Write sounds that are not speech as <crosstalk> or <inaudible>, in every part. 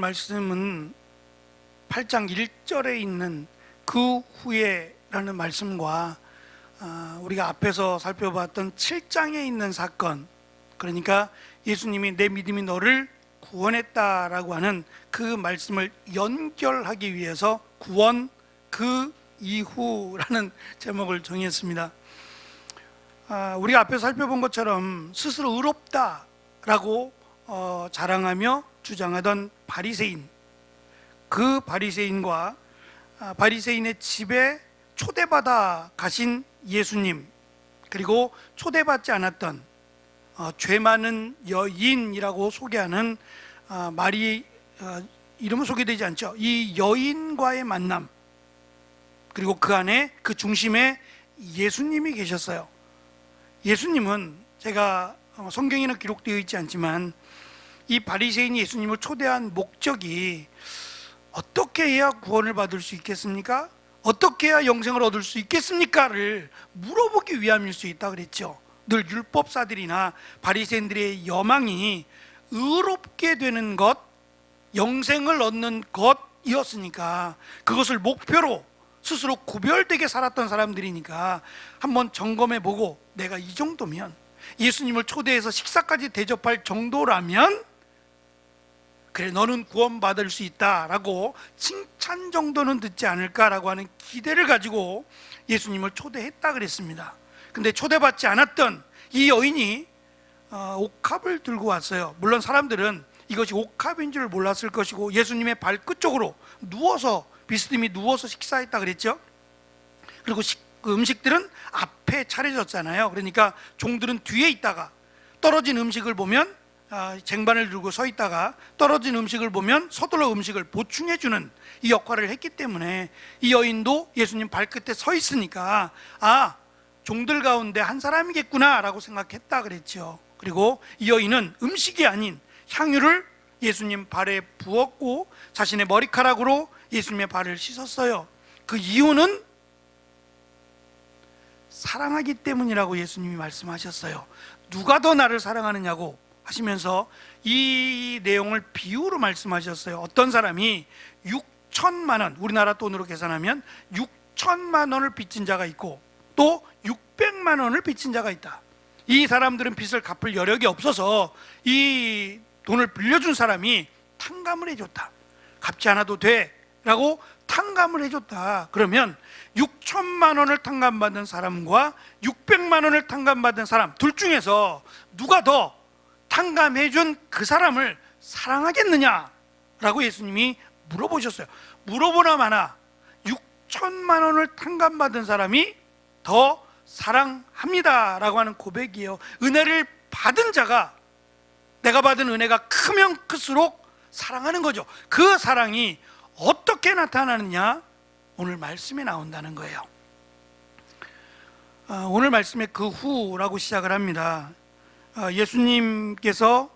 말씀은 8장 1절에 있는 그 후에라는 말씀과 아, 우리가 앞에서 살펴봤던 7장에 있는 사건 그러니까 예수님이 내 믿음이 너를 구원했다라고 하는 그 말씀을 연결하기 위해서 구원 그 이후라는 <laughs> 제목을 정했습니다. 아, 우리가 앞에서 살펴본 것처럼 스스로 의롭다라고 어, 자랑하며 주장하던 바리새인 그 바리새인과 아, 바리새인의 집에 초대받아 가신 예수님 그리고 초대받지 않았던 어, 죄 많은 여인이라고 소개하는 아, 말이 어, 이름은 소개되지 않죠. 이 여인과의 만남 그리고 그 안에 그 중심에 예수님이 계셨어요. 예수님은 제가 어, 성경에는 기록되어 있지 않지만 이 바리새인이 예수님을 초대한 목적이 어떻게 해야 구원을 받을 수 있겠습니까? 어떻게 해야 영생을 얻을 수 있겠습니까를 물어보기 위함일 수 있다 그랬죠. 늘 율법사들이나 바리새인들의 여망이 의롭게 되는 것, 영생을 얻는 것이었으니까 그것을 목표로 스스로 구별되게 살았던 사람들이니까 한번 점검해 보고 내가 이 정도면 예수님을 초대해서 식사까지 대접할 정도라면 그래 너는 구원받을 수 있다라고 칭찬 정도는 듣지 않을까라고 하는 기대를 가지고 예수님을 초대했다 그랬습니다. 근데 초대받지 않았던 이 여인이 어, 옥합을 들고 왔어요. 물론 사람들은 이것이 옥합인 줄 몰랐을 것이고 예수님의 발끝 쪽으로 누워서 비스듬히 누워서 식사했다 그랬죠. 그리고 식, 그 음식들은 앞에 차려졌잖아요. 그러니까 종들은 뒤에 있다가 떨어진 음식을 보면 아, 쟁반을 들고 서 있다가 떨어진 음식을 보면 서둘러 음식을 보충해 주는 이 역할을 했기 때문에 이 여인도 예수님 발끝에 서 있으니까 아 종들 가운데 한 사람이겠구나라고 생각했다 그랬죠. 그리고 이 여인은 음식이 아닌 향유를 예수님 발에 부었고 자신의 머리카락으로 예수님의 발을 씻었어요. 그 이유는 사랑하기 때문이라고 예수님이 말씀하셨어요. 누가 더 나를 사랑하느냐고 하시면서 이 내용을 비유로 말씀하셨어요. 어떤 사람이 6천만 원, 우리나라 돈으로 계산하면 6천만 원을 빚진 자가 있고 또 600만 원을 빚진 자가 있다. 이 사람들은 빚을 갚을 여력이 없어서 이 돈을 빌려준 사람이 탕감을 해줬다. 갚지 않아도 돼. 라고 탕감을 해줬다. 그러면 6천만 원을 탕감받은 사람과 600만 원을 탕감받은 사람 둘 중에서 누가 더 탕감해 준 그 사람을 사랑하겠느냐? 라고 예수님이 물어보셨어요. 물어보나 마나 6천만 원을 탕감받은 사람이 더 사랑합니다. 라고 하는 고백이에요. 은혜를 받은 자가 내가 받은 은혜가 크면 클수록 사랑하는 거죠. 그 사랑이 어떻게 나타나느냐? 오늘 말씀에 나온다는 거예요. 아, 오늘 말씀의 그 후라고 시작을 합니다. 아, 예수님께서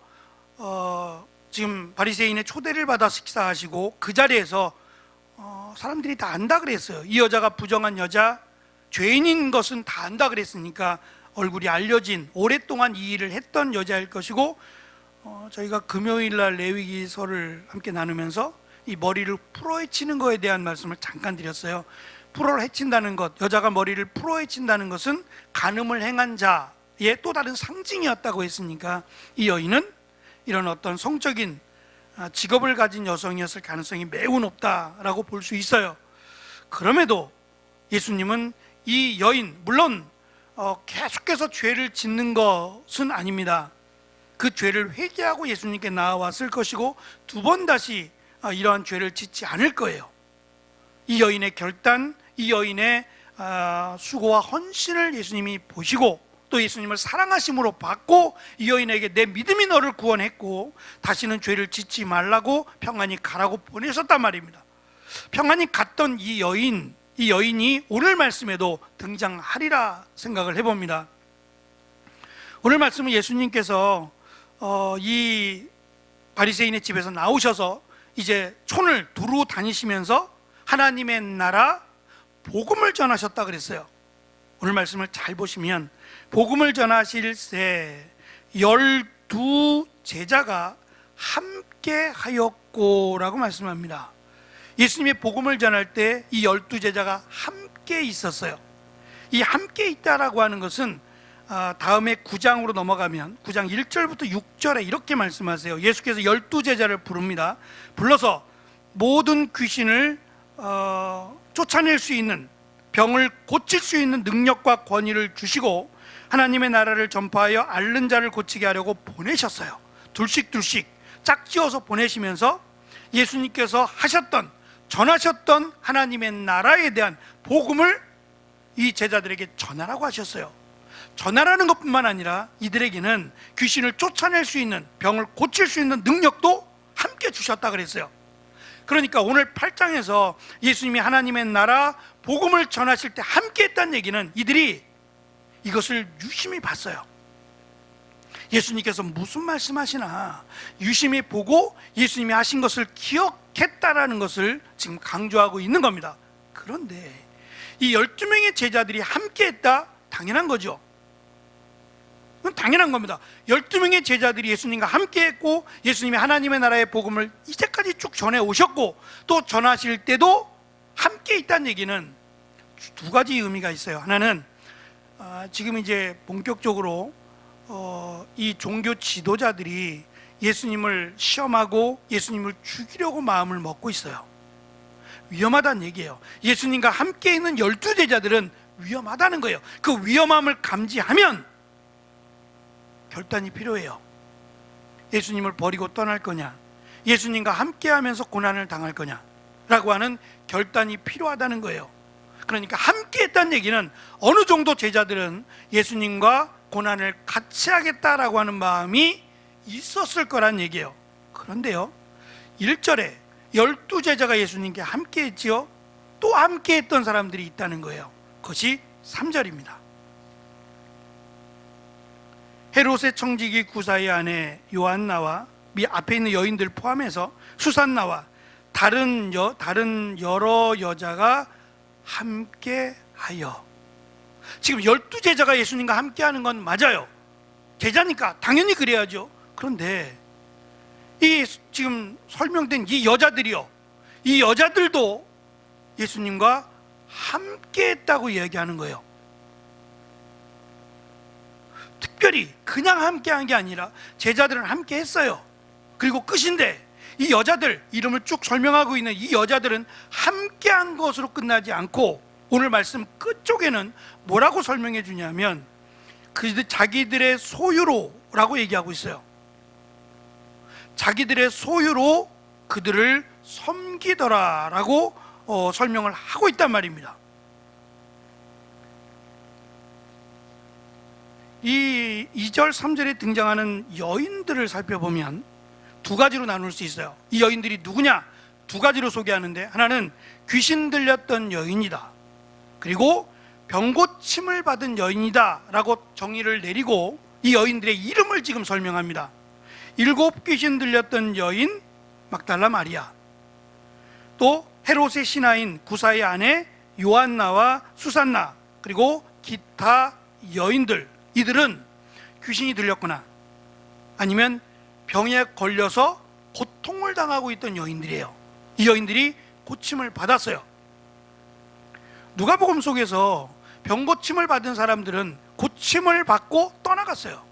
어, 지금 바리새인의 초대를 받아 식사하시고 그 자리에서 어, 사람들이 다 안다 그랬어요. 이 여자가 부정한 여자, 죄인인 것은 다 안다 그랬으니까 얼굴이 알려진 오랫동안 이 일을 했던 여자일 것이고 어, 저희가 금요일 날 레위기서를 함께 나누면서 이 머리를 풀어헤치는 거에 대한 말씀을 잠깐 드렸어요. 풀어헤친다는 것, 여자가 머리를 풀어헤친다는 것은 간음을 행한 자의 또 다른 상징이었다고 했으니까 이 여인은 이런 어떤 성적인 아, 직업을 가진 여성이었을 가능성이 매우 높다라고 볼 수 있어요. 그럼에도 예수님은 이 여인 물론 어, 계속해서 죄를 짓는 것은 아닙니다. 그 죄를 회개하고 예수님께 나와왔을 것이고 두 번 다시 아, 이러한 죄를 짓지 않을 거예요. 이 여인의 결단, 이 여인의 아, 수고와 헌신을 예수님이 보시고 또 예수님을 사랑하심으로 받고 이 여인에게 내 믿음이 너를 구원했고 다시는 죄를 짓지 말라고 평안히 가라고 보내셨단 말입니다. 평안히 갔던 이 여인, 이 여인이 오늘 말씀에도 등장하리라 생각을 해봅니다. 오늘 말씀은 예수님께서 어, 이 바리새인의 집에서 나오셔서 이제 촌을 두루 다니시면서 하나님의 나라 복음을 전하셨다 그랬어요. 오늘 말씀을 잘 보시면 복음을 전하실 때 열두 제자가 함께 하였고라고 말씀합니다. 예수님의 복음을 전할 때 이 열두 제자가 함께 있었어요. 이 함께 있다라고 하는 것은 아, 다음에 9장으로 넘어가면 9장 1절부터 6절에 이렇게 말씀하세요. 예수께서 열두 제자를 부릅니다. 불러서 모든 귀신을 어, 쫓아낼 수 있는 병을 고칠 수 있는 능력과 권위를 주시고 하나님의 나라를 전파하여 앓는 자를 고치게 하려고 보내셨어요. 둘씩 둘씩 짝지어서 보내시면서 예수님께서 하셨던 전하셨던 하나님의 나라에 대한 복음을 이 제자들에게 전하라고 하셨어요. 전하라는 것뿐만 아니라 이들에게는 귀신을 쫓아낼 수 있는 병을 고칠 수 있는 능력도 함께 주셨다 그랬어요. 그러니까 오늘 8장에서 예수님이 하나님의 나라 복음을 전하실 때 함께 했다는 얘기는 이들이 이것을 유심히 봤어요. 예수님께서 무슨 말씀하시나 유심히 보고 예수님이 하신 것을 기억했다라는 것을 지금 강조하고 있는 겁니다. 그런데 이 12명의 제자들이 함께 했다? 당연한 거죠. 당연한 겁니다. 12명의 제자들이 예수님과 함께 했고 예수님이 하나님의 나라의 복음을 이제까지 쭉 전해 오셨고 또 전하실 때도 함께 있다는 얘기는 두 가지 의미가 있어요. 하나는 아, 지금 이제 본격적으로 어, 이 종교 지도자들이 예수님을 시험하고 예수님을 죽이려고 마음을 먹고 있어요. 위험하다는 얘기예요. 예수님과 함께 있는 열두 제자들은 위험하다는 거예요. 그 위험함을 감지하면 결단이 필요해요. 예수님을 버리고 떠날 거냐, 예수님과 함께 하면서 고난을 당할 거냐 라고 하는 결단이 필요하다는 거예요. 그러니까 함께 했다는 얘기는 어느 정도 제자들은 예수님과 고난을 같이 하겠다라고 하는 마음이 있었을 거란 얘기예요. 그런데요, 1절에 열두 제자가 예수님께 함께 했지요. 또 함께 했던 사람들이 있다는 거예요. 그것이 3절입니다. 헤롯의 청지기 구사의 아내 요한나와 미 앞에 있는 여인들 포함해서 수산나와 다른 여 다른 여러 여자가 함께 하여 지금 열두 제자가 예수님과 함께 하는 건 맞아요. 제자니까 당연히 그래야죠. 그런데 이 지금 설명된 이 여자들이요. 이 여자들도 예수님과 함께 했다고 이야기하는 거예요. 특별히 그냥 함께 한 게 아니라 제자들은 함께 했어요. 그리고 끝인데 이 여자들 이름을 쭉 설명하고 있는 이 여자들은 함께 한 것으로 끝나지 않고 오늘 말씀 끝쪽에는 뭐라고 설명해 주냐면 그들 자기들의 소유로라고 얘기하고 있어요. 자기들의 소유로 그들을 섬기더라라고 어, 설명을 하고 있단 말입니다. 이 2절 3절에 등장하는 여인들을 살펴보면 두 가지로 나눌 수 있어요. 이 여인들이 누구냐? 두 가지로 소개하는데 하나는 귀신 들렸던 여인이다. 그리고 병고침을 받은 여인이다라고 정의를 내리고 이 여인들의 이름을 지금 설명합니다. 일곱 귀신 들렸던 여인 막달라 마리아. 또 헤롯의 신하인 구사의 아내 요한나와 수산나 그리고 기타 여인들 이들은 귀신이 들렸거나 아니면 병에 걸려서 고통을 당하고 있던 여인들이에요. 이 여인들이 고침을 받았어요. 누가복음 속에서 병 고침을 받은 사람들은 고침을 받고 떠나갔어요.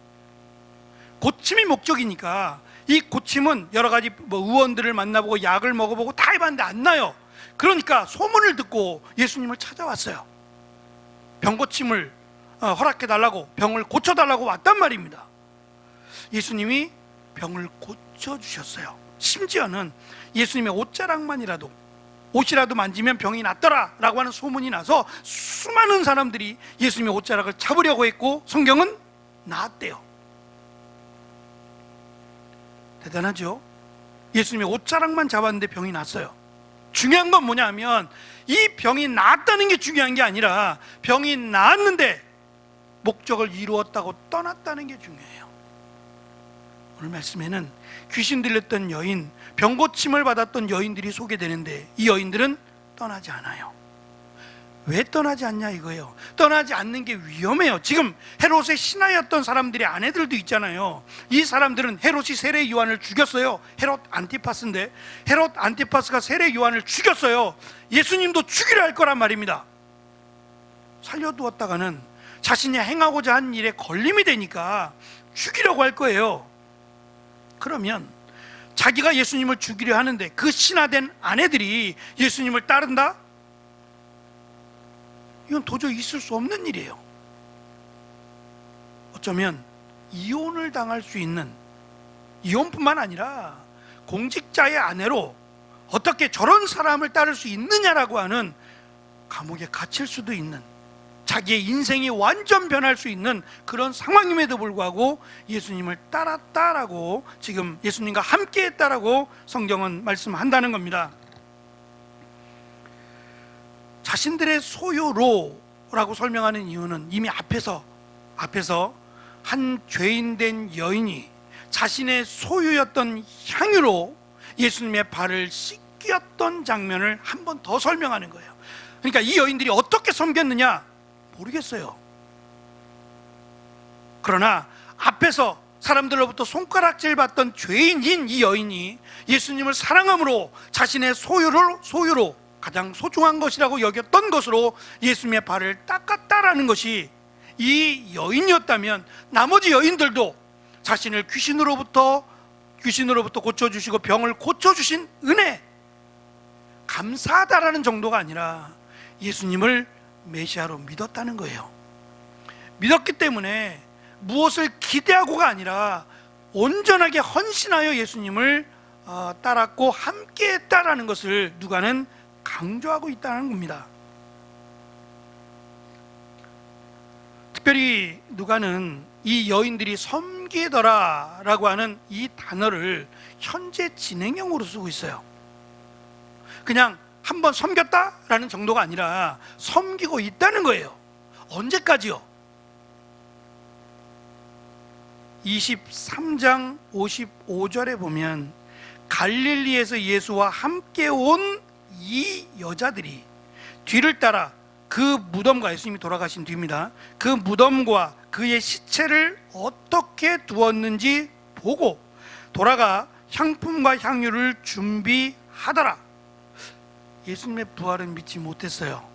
고침이 목적이니까 이 고침은 여러 가지 뭐 의원들을 만나보고 약을 먹어보고 다 해봤는데 안 나요. 그러니까 소문을 듣고 예수님을 찾아왔어요. 병 고침을 어, 허락해 달라고 병을 고쳐 달라고 왔단 말입니다. 예수님이 병을 고쳐 주셨어요. 심지어는 예수님의 옷자락만이라도 옷이라도 만지면 병이 낫더라 라고 하는 소문이 나서 수많은 사람들이 예수님의 옷자락을 잡으려고 했고 성경은 나았대요. 대단하죠? 예수님의 옷자락만 잡았는데 병이 났어요. 중요한 건 뭐냐면 이 병이 나았다는 게 중요한 게 아니라 병이 나았는데 목적을 이루었다고 떠났다는 게 중요해요. 오늘 말씀에는 귀신 들렸던 여인, 병고침을 받았던 여인들이 소개되는데 이 여인들은 떠나지 않아요. 왜 떠나지 않냐 이거예요. 떠나지 않는 게 위험해요. 지금 헤롯의 신하였던 사람들의 아내들도 있잖아요. 이 사람들은 헤롯이 세례 요한을 죽였어요. 헤롯 안티파스인데 헤롯 안티파스가 세례 요한을 죽였어요. 예수님도 죽이려 할 거란 말입니다. 살려두었다가는 자신이 행하고자 한 일에 걸림이 되니까 죽이려고 할 거예요. 그러면 자기가 예수님을 죽이려 하는데 그 신하된 아내들이 예수님을 따른다? 이건 도저히 있을 수 없는 일이에요. 어쩌면 이혼을 당할 수 있는 이혼뿐만 아니라 공직자의 아내로 어떻게 저런 사람을 따를 수 있느냐라고 하는 감옥에 갇힐 수도 있는 자기의 인생이 완전 변할 수 있는 그런 상황임에도 불구하고 예수님을 따랐다라고 지금 예수님과 함께 했다라고 성경은 말씀한다는 겁니다. 자신들의 소유로라고 설명하는 이유는 이미 앞에서 앞에서 한 죄인 된 여인이 자신의 소유였던 향유로 예수님의 발을 씻겼던 장면을 한 번 더 설명하는 거예요. 그러니까 이 여인들이 어떻게 섬겼느냐 모르겠어요. 그러나 앞에서 사람들로부터 손가락질 받던 죄인인 이 여인이 예수님을 사랑함으로 자신의 소유를 소유로 가장 소중한 것이라고 여겼던 것으로 예수님의 발을 닦았다라는 것이 이 여인이었다면 나머지 여인들도 자신을 귀신으로부터 귀신으로부터 고쳐 주시고 병을 고쳐 주신 은혜 감사하다라는 정도가 아니라 예수님을 메시아로 믿었다는 거예요. 믿었기 때문에 무엇을 기대하고가 아니라 온전하게 헌신하여 예수님을 어, 따랐고 함께 했다라는 것을 누가는 강조하고 있다는 겁니다. 특별히 누가는 이 여인들이 섬기더라라고 하는 이 단어를 현재 진행형으로 쓰고 있어요. 그냥 한번 섬겼다라는 정도가 아니라 섬기고 있다는 거예요. 언제까지요? 23장 55절에 보면 갈릴리에서 예수와 함께 온 이 여자들이 뒤를 따라 그 무덤과 예수님이 돌아가신 뒤입니다. 그 무덤과 그의 시체를 어떻게 두었는지 보고 돌아가 향품과 향유를 준비하더라. 예수님의 부활은 믿지 못했어요.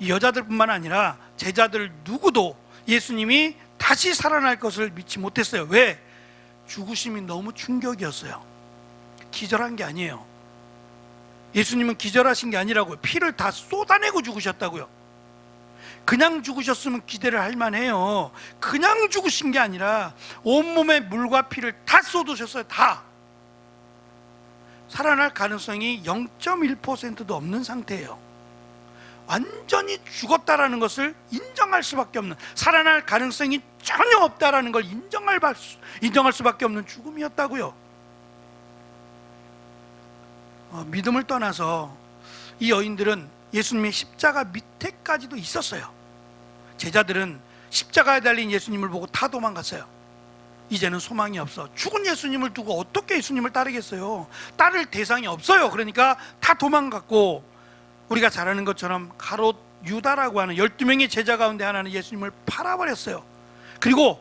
이 여자들뿐만 아니라 제자들 누구도 예수님이 다시 살아날 것을 믿지 못했어요. 왜? 죽으심이 너무 충격이었어요. 기절한 게 아니에요. 예수님은 기절하신 게 아니라고요. 피를 다 쏟아내고 죽으셨다고요. 그냥 죽으셨으면 기대를 할 만해요. 그냥 죽으신 게 아니라 온몸에 물과 피를 다 쏟으셨어요. 다. 살아날 가능성이 0.1%도 없는 상태예요. 완전히 죽었다라는 것을 인정할 수밖에 없는 살아날 가능성이 전혀 없다라는 걸 인정할, 수- 인정할 수밖에 없는 죽음이었다고요. 어, 믿음을 떠나서 이 여인들은 예수님의 십자가 밑에까지도 있었어요. 제자들은 십자가에 달린 예수님을 보고 다 도망갔어요. 이제는 소망이 없어. 죽은 예수님을 두고 어떻게 예수님을 따르겠어요? 따를 대상이 없어요. 그러니까 다 도망갔고 우리가 잘 아는 것처럼 가롯 유다라고 하는 12명의 제자 가운데 하나는 예수님을 팔아버렸어요. 그리고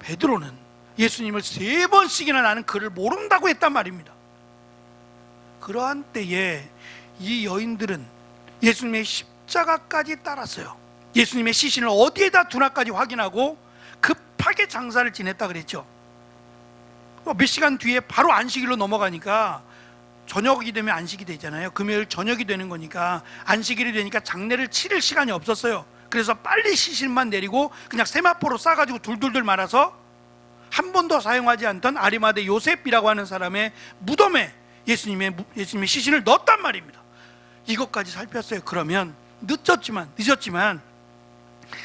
베드로는 예수님을 세 번씩이나 나는 그를 모른다고 했단 말입니다. 그러한 때에 이 여인들은 예수님의 십자가까지 따랐어요. 예수님의 시신을 어디에다 두나까지 확인하고 급하게 장사를 지냈다 그랬죠. 어, 몇 시간 뒤에 바로 안식일로 넘어가니까 저녁이 되면 안식이 되잖아요. 금요일 저녁이 되는 거니까 안식일이 되니까 장례를 치를 시간이 없었어요. 그래서 빨리 시신만 내리고 그냥 세마포로 싸가지고 둘둘둘 말아서 한 번도 사용하지 않던 아리마대 요셉이라고 하는 사람의 무덤에 예수님의 무- 예수님의 시신을 넣었단 말입니다. 이것까지 살폈어요. 그러면 늦었지만 늦었지만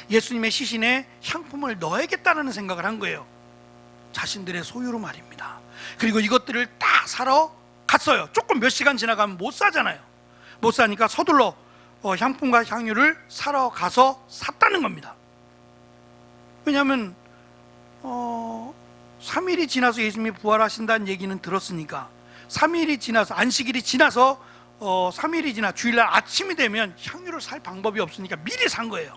예수님의 시신에 향품을 넣어야겠다는 생각을 한 거예요. 자신들의 소유로 말입니다. 그리고 이것들을 다 사러 갔어요. 조금 몇 시간 지나가면 못 사잖아요. 못 사니까 서둘러 어, 향품과 향유를 사러 가서 샀다는 겁니다. 왜냐하면 어, 3일이 지나서 예수님이 부활하신다는 얘기는 들었으니까 3일이 지나서 안식일이 지나서 어, 3일이 지나 주일날 아침이 되면 향유를 살 방법이 없으니까 미리 산 거예요.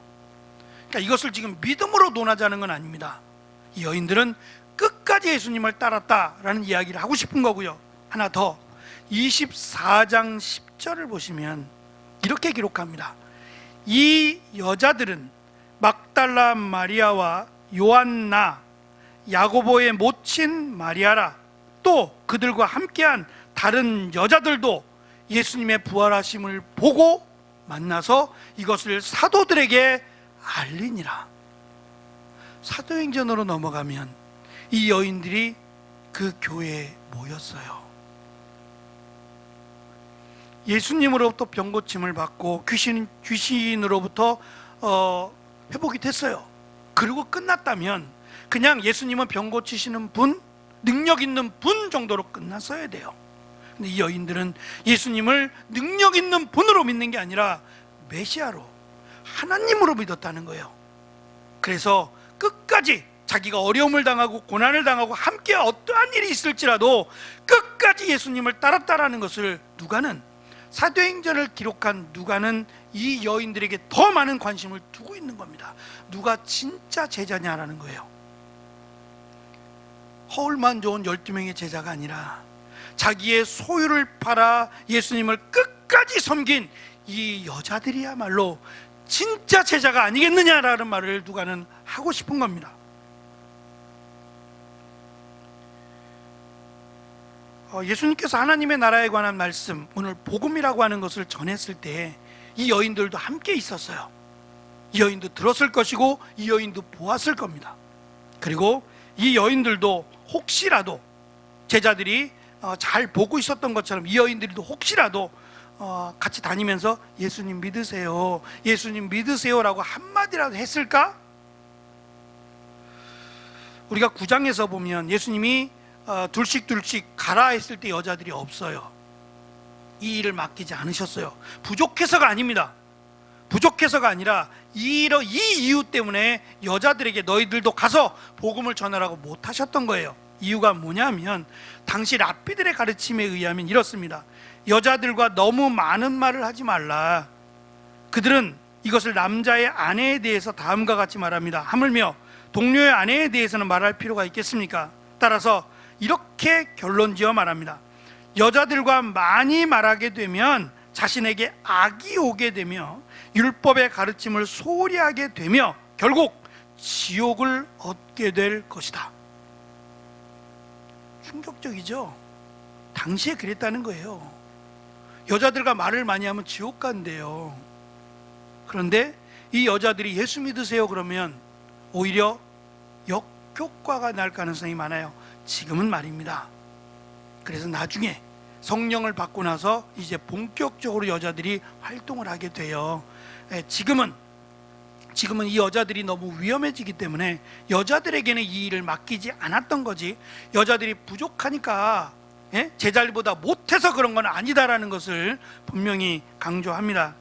그러니까 이것을 지금 믿음으로 논하자는 건 아닙니다. 이 여인들은 끝까지 예수님을 따랐다라는 이야기를 하고 싶은 거고요. 하나 더 24장 10절을 보시면 이렇게 기록합니다. 이 여자들은 막달라 마리아와 요한나 야고보의 모친 마리아라 또 그들과 함께한 다른 여자들도 예수님의 부활하심을 보고 만나서 이것을 사도들에게 알리니라. 사도행전으로 넘어가면 이 여인들이 그 교회에 모였어요. 예수님으로부터 병 고침을 받고 귀신 귀신으로부터 어, 회복이 됐어요. 그리고 끝났다면 그냥 예수님은 병 고치시는 분, 능력 있는 분 정도로 끝났어야 돼요. 근데 이 여인들은 예수님을 능력 있는 분으로 믿는 게 아니라 메시아로 하나님으로 믿었다는 거예요. 그래서 끝까지 자기가 어려움을 당하고 고난을 당하고 함께 어떠한 일이 있을지라도 끝까지 예수님을 따랐다라는 것을 누가는 사도행전을 기록한 누가는 이 여인들에게 더 많은 관심을 두고 있는 겁니다. 누가 진짜 제자냐라는 거예요. 허울만 좋은 12명의 제자가 아니라 자기의 소유를 팔아 예수님을 끝까지 섬긴 이 여자들이야말로 진짜 제자가 아니겠느냐라는 말을 누가는 하고 싶은 겁니다. 어, 예수님께서 하나님의 나라에 관한 말씀, 오늘 복음이라고 하는 것을 전했을 때 이 여인들도 함께 있었어요. 이 여인도 들었을 것이고 이 여인도 보았을 겁니다. 그리고 이 여인들도 혹시라도 제자들이 어, 잘 보고 있었던 것처럼 이 여인들도 혹시라도 어, 같이 다니면서 예수님 믿으세요, 예수님 믿으세요라고 한마디라도 했을까? 우리가 구장에서 보면 예수님이 어, 둘씩 둘씩 가라 했을 때 여자들이 없어요. 이 일을 맡기지 않으셨어요. 부족해서가 아닙니다. 부족해서가 아니라 이, 이 이유 때문에 여자들에게 너희들도 가서 복음을 전하라고 못하셨던 거예요. 이유가 뭐냐면 당시 랍비들의 가르침에 의하면 이렇습니다. 여자들과 너무 많은 말을 하지 말라. 그들은 이것을 남자의 아내에 대해서 다음과 같이 말합니다. 하물며 동료의 아내에 대해서는 말할 필요가 있겠습니까? 따라서 이렇게 결론 지어 말합니다. 여자들과 많이 말하게 되면 자신에게 악이 오게 되며 율법의 가르침을 소홀히 하게 되며 결국 지옥을 얻게 될 것이다. 충격적이죠? 당시에 그랬다는 거예요. 여자들과 말을 많이 하면 지옥 간대요. 그런데 이 여자들이 예수 믿으세요 그러면 오히려 역효과가 날 가능성이 많아요. 지금은 말입니다. 그래서 나중에 성령을 받고 나서 이제 본격적으로 여자들이 활동을 하게 돼요. 예, 지금은 지금은 이 여자들이 너무 위험해지기 때문에 여자들에게는 이 일을 맡기지 않았던 거지. 여자들이 부족하니까 예? 제자리보다 못해서 그런 건 아니다라는 것을 분명히 강조합니다.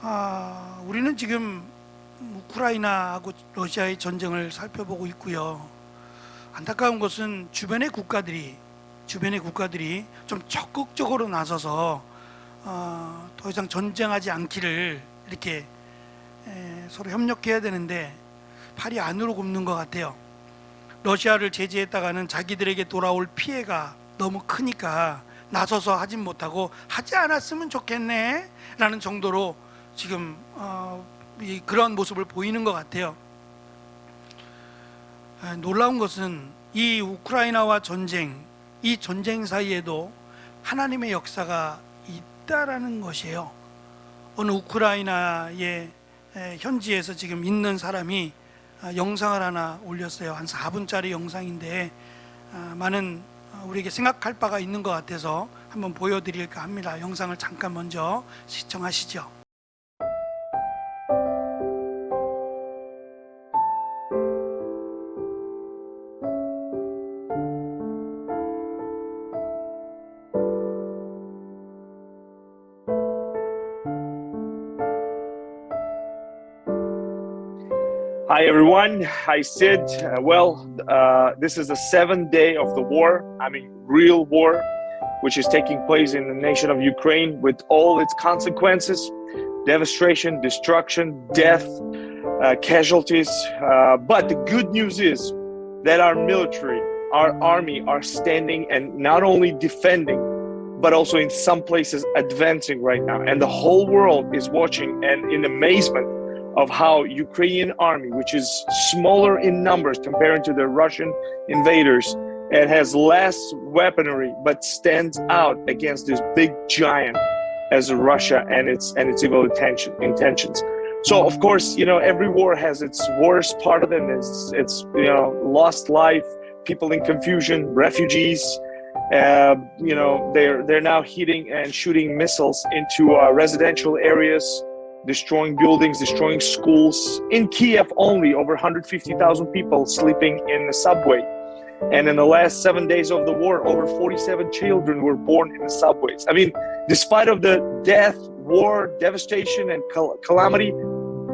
아, 우리는 지금 우크라이나하고 러시아의 전쟁을 살펴보고 있고요. 안타까운 것은 주변의 국가들이 주변의 국가들이 좀 적극적으로 나서서 어, 더 이상 전쟁하지 않기를 이렇게 에, 서로 협력해야 되는데 팔이 안으로 굽는 것 같아요. 러시아를 제재했다가는 자기들에게 돌아올 피해가 너무 크니까 나서서 하진 못하고 하지 않았으면 좋겠네 라는 정도로 지금 어, 이, 그런 모습을 보이는 것 같아요. 에, 놀라운 것은 이 우크라이나와 전쟁, 이 전쟁 사이에도 하나님의 역사가 있다라는 것이에요. 어느 우크라이나의 에, 현지에서 지금 있는 사람이 아, 영상을 하나 올렸어요. 한 4분짜리 영상인데 아, 많은 어, 우리에게 생각할 바가 있는 것 같아서 한번 보여드릴까 합니다. 영상을 잠깐 먼저 시청하시죠. Hi, everyone. I said, uh, well, uh, this is the seventh day of the war. I mean, real war. which is taking place in the nation of Ukraine with all its consequences devastation, destruction, death, uh, casualties. Uh, but the good news is that our military, our army are standing and not only defending, but also in some places advancing right now. And the whole world is watching and in amazement of how Ukrainian army, which is smaller in numbers compared to the Russian invaders, and has less weaponry, but stands out against this big giant as Russia and its and its evil intention, intentions. So of course, you know, every war has its worst part of it. It's it's you know lost life, people in confusion, refugees. Uh, you know, they're they're now hitting and shooting missiles into uh, residential areas, destroying buildings, destroying schools. In Kiev, only over 150,000 people sleeping in the subway. And in the last seven days of the war, over 47 children were born in the subways. I mean, despite of the death, war, devastation, and cal- calamity,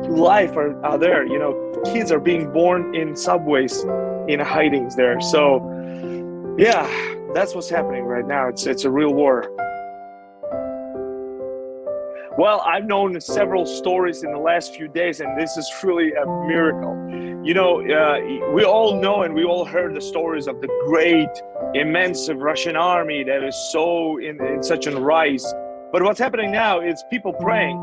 life are, are there. You know, kids are being born in subways, in hidings there. So, yeah, that's what's happening right now. It's it's a real war. Well, I've known several stories in the last few days, and this is truly a miracle. You know, uh, we all know and we all heard the stories of the great, immense Russian army that is so in, in such a rise. But what's happening now is people praying,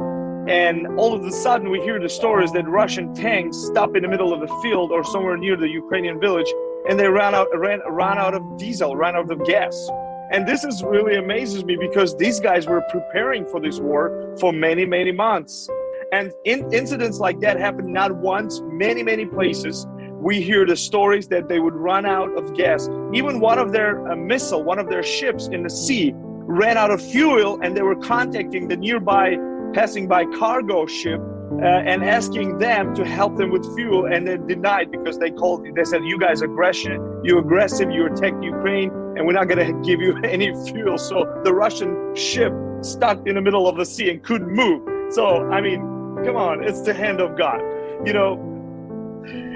and all of a sudden we hear the stories that Russian tanks stop in the middle of the field or somewhere near the Ukrainian village, and they ran out ran ran out of diesel, ran out of gas. And this is really amazes me because these guys were preparing for this war for many, many months. And in, incidents like that happen not once, many, many places. We hear the stories that they would run out of gas. Even one of their uh, missile, one of their ships in the sea, ran out of fuel, and they were contacting the nearby passing by cargo ship uh, and asking them to help them with fuel, and they denied because they called. They said, "You guys aggression, you aggressive, you attacked Ukraine, and we're not going to give you <laughs> any fuel." So the Russian ship stuck in the middle of the sea and couldn't move. So I mean, come on, it's the hand of God, you know.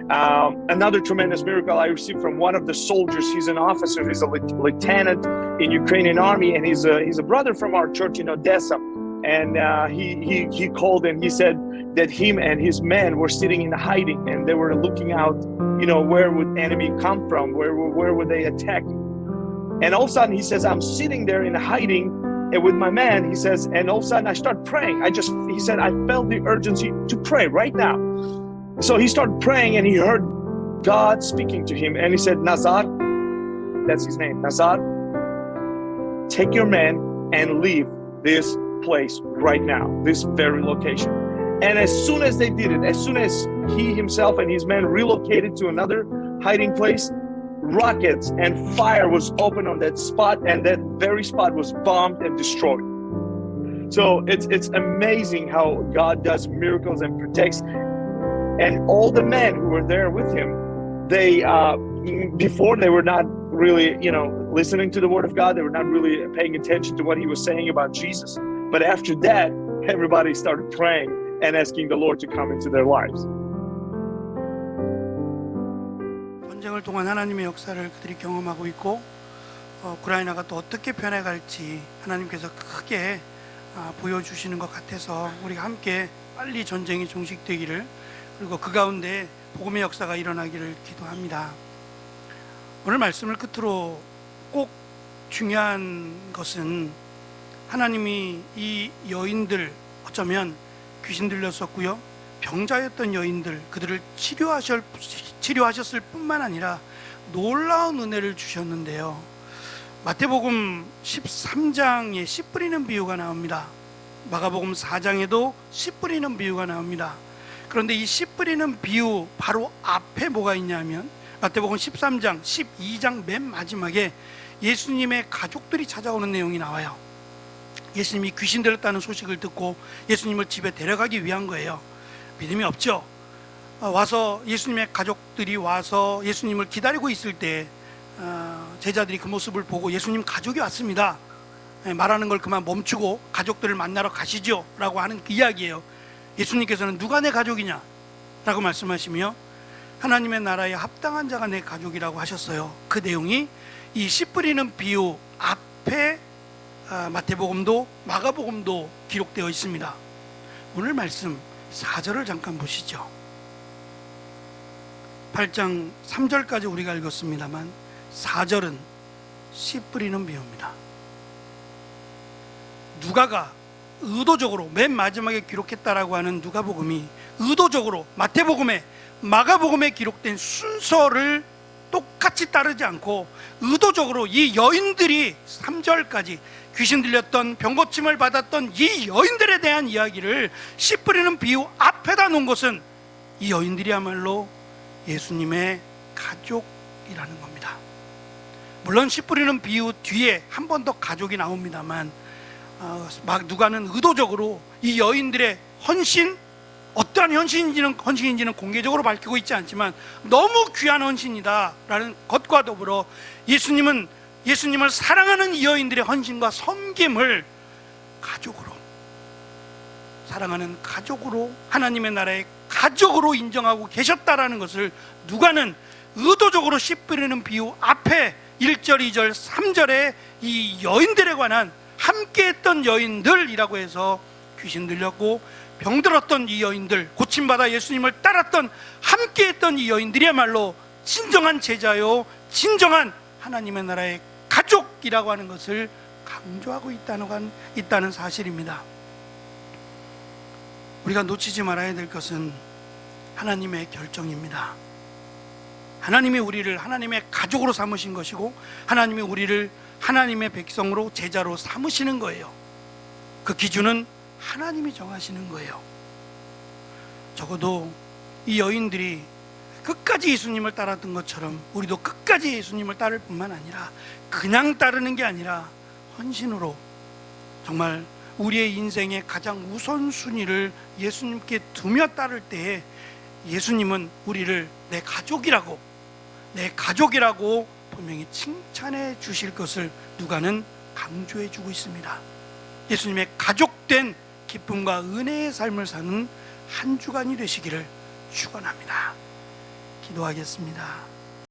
Um, another tremendous miracle I received from one of the soldiers. He's an officer. He's a lieutenant in Ukrainian army, and he's a he's a brother from our church in Odessa. And uh, he he he called and he said that him and his men were sitting in hiding, and they were looking out. You know, where would enemy come from? Where where would they attack? And all of a sudden, he says, I'm sitting there in hiding and with my man. He says, and all of a sudden, I start praying. I just he said I felt the urgency to pray right now. So he started praying and he heard God speaking to him. And he said, Nazar, that's his name, Nazar, take your men and leave this place right now, this very location. And as soon as they did it, as soon as he himself and his men relocated to another hiding place, rockets and fire was opened on that spot, and that very spot was bombed and destroyed. So it's it's amazing how God does miracles and protects and all the men who were there with him they uh, before they were not really you know listening to the word of god they were not really paying attention to what he was saying about jesus but after that everybody started praying and asking the lord to come into their lives 전쟁을 통한 하나님의 역사를 그들이 경험하고 있고 어, 우크라이나가 또 어떻게 변해갈지 하나님께서 크게 아, 보여주시는 것 같아서 우리가 함께 빨리 전쟁이 종식되기를 그리고 그 가운데 복음의 역사가 일어나기를 기도합니다. 오늘 말씀을 끝으로 꼭 중요한 것은 하나님이 이 여인들 어쩌면 귀신 들렸었고요. 병자였던 여인들 그들을 치료하실 치료하셨을 뿐만 아니라 놀라운 은혜를 주셨는데요. 마태복음 13장에 씨 뿌리는 비유가 나옵니다. 마가복음 4장에도 씨 뿌리는 비유가 나옵니다. 그런데 이 씨 뿌리는 비유 바로 앞에 뭐가 있냐면 마태복음 13장, 12장 맨 마지막에 예수님의 가족들이 찾아오는 내용이 나와요. 예수님이 귀신 들렸다는 소식을 듣고 예수님을 집에 데려가기 위한 거예요. 믿음이 없죠. 어, 와서 예수님의 가족들이 와서 예수님을 기다리고 있을 때 어, 제자들이 그 모습을 보고 예수님 가족이 왔습니다. 예, 말하는 걸 그만 멈추고 가족들을 만나러 가시죠. 라고 하는 그 이야기예요. 예수님께서는 누가 내 가족이냐? 라고 말씀하시며 하나님의 나라에 합당한 자가 내 가족이라고 하셨어요. 그 내용이 이 씨 뿌리는 비유 앞에 아, 마태복음도 마가복음도 기록되어 있습니다. 오늘 말씀 4절을 잠깐 보시죠. 8장 3절까지 우리가 읽었습니다만 4절은 씨 뿌리는 비유입니다. 누가가 의도적으로 맨 마지막에 기록했다라고 하는 누가복음이 의도적으로 마태복음에 마가복음에 기록된 순서를 똑같이 따르지 않고 의도적으로 이 여인들이 3절까지 귀신 들렸던 병고침을 받았던 이 여인들에 대한 이야기를 씨 뿌리는 비유 앞에다 놓은 것은 이 여인들이야말로 예수님의 가족이라는 겁니다. 물론 씨 뿌리는 비유 뒤에 한 번 더 가족이 나옵니다만 어, 막 누가는 의도적으로 이 여인들의 헌신 어떠한 헌신인지는 헌신인지는 공개적으로 밝히고 있지 않지만 너무 귀한 헌신이다라는 것과 더불어 예수님은 예수님을 사랑하는 이 여인들의 헌신과 섬김을 가족으로 사랑하는 가족으로 하나님의 나라의 가족으로 인정하고 계셨다라는 것을 누가는 의도적으로 씨 뿌리는 비유 앞에 1절, 2절, 3절에 이 여인들에 관한 함께 했던 여인들이라고 해서 귀신 들렸고 병들었던 이 여인들 고침받아 예수님을 따랐던 함께 했던 이 여인들이야말로 진정한 제자요 진정한 하나님의 나라의 가족이라고 하는 것을 강조하고 있다는, 건- 있다는 사실입니다 우리가 놓치지 말아야 될 것은 하나님의 결정입니다 하나님이 우리를 하나님의 가족으로 삼으신 것이고 하나님이 우리를 하나님의 백성으로 제자로 삼으시는 거예요. 그 기준은 하나님이 정하시는 거예요. 적어도 이 여인들이 끝까지 예수님을 따랐던 것처럼 우리도 끝까지 예수님을 따를 뿐만 아니라 그냥 따르는 게 아니라 헌신으로 정말 우리의 인생의 가장 우선순위를 예수님께 두며 따를 때에 예수님은 우리를 내 가족이라고 내 가족이라고 분명히 칭찬해 주실 것을 누가는 강조해 주고 있습니다. 예수님의 가족된 기쁨과 은혜의 삶을 사는 한 주간이 되시기를 축원합니다. 기도하겠습니다.